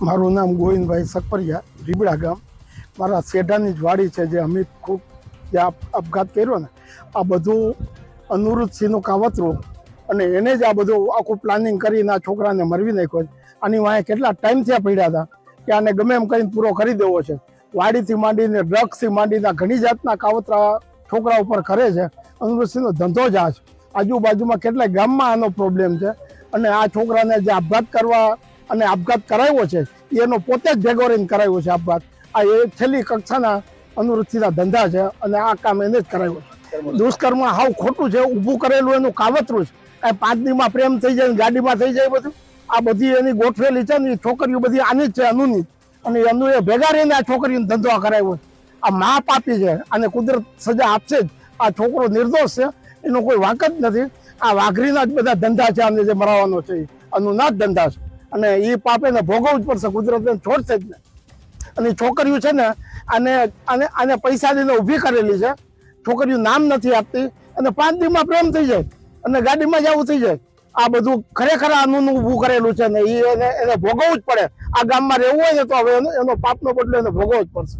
મારું નામ ગોવિંદભાઈ સકપરિયા, રીબડા ગામ. મારા શેઢાની જ વાડી છે જે અમિત ખૂબ જે આપ- આપઘાત કર્યો ને, આ બધું અનુરુદ્ધસિંહનું કાવતરું અને એને જ આ બધું આખું પ્લાનિંગ કરીને આ છોકરાને મરવી નાખ્યો છે. આની વાંહે કેટલા ટાઈમથી આ પડ્યા હતા કે આને ગમે એમ કરીને પૂરો કરી દેવો છે. વાડીથી માંડીને, ડ્રગ્સથી માંડીને ઘણી જાતના કાવતરા છોકરા ઉપર કરે છે. અનુરુદ્ધસિંહનો ધંધો જ આ છે. આજુબાજુમાં કેટલાય ગામમાં આનો પ્રોબ્લેમ છે અને આ છોકરાને જે આપઘાત કરવા અને આપઘાત કરાવ્યો છે એ એનો પોતે જ ભેગો રહીને કરાવ્યો છે આપઘાત. આ એ છેલ્લી કક્ષાના અનુવૃત્તિના ધંધા છે અને આ કામ એને જ કરાવ્યું છે. દુષ્કર્મ હાવ ખોટું છે ઊભું કરેલું એનું કાવતરું છે. આ પાંચ દીમાં પ્રેમ થઈ જાય ગાડીમાં થઈ જાય બધું. આ બધી એની ગોઠવેલી છે ને એ છોકરીઓ બધી આની જ છે અનુની. અને એનું એ ભેગા રહીને આ છોકરીને ધંધો કરાવ્યો છે. આ મા પાપી છે અને કુદરત સજા આપશે જ. આ છોકરો નિર્દોષ છે એનો કોઈ વાંક જ નથી. આ વાઘરીના જ બધા ધંધા છે આને જે મરાવાનો છે એ. અનુના જ ધંધા છે. અને એ પાપ એને ભોગવવું જ પડશે કુદરત એને છોડશે જ ને અને છોકરીઓ છે ને, આને આને આને પૈસા દઈને ઊભી કરેલી છે. છોકરીઓ નામ નથી આપતી. અને પાંચ દીમાં પ્રેમ થઈ જાય. અને ગાડીમાં જ આવું થઈ જાય. આ બધું ખરેખર આનું ઊભું કરેલું છે ને એને એને ભોગવવું જ પડે. આ ગામમાં રહેવું હોય ને તો હવે એનો પાપનો બદલો એને ભોગવવો જ પડશે.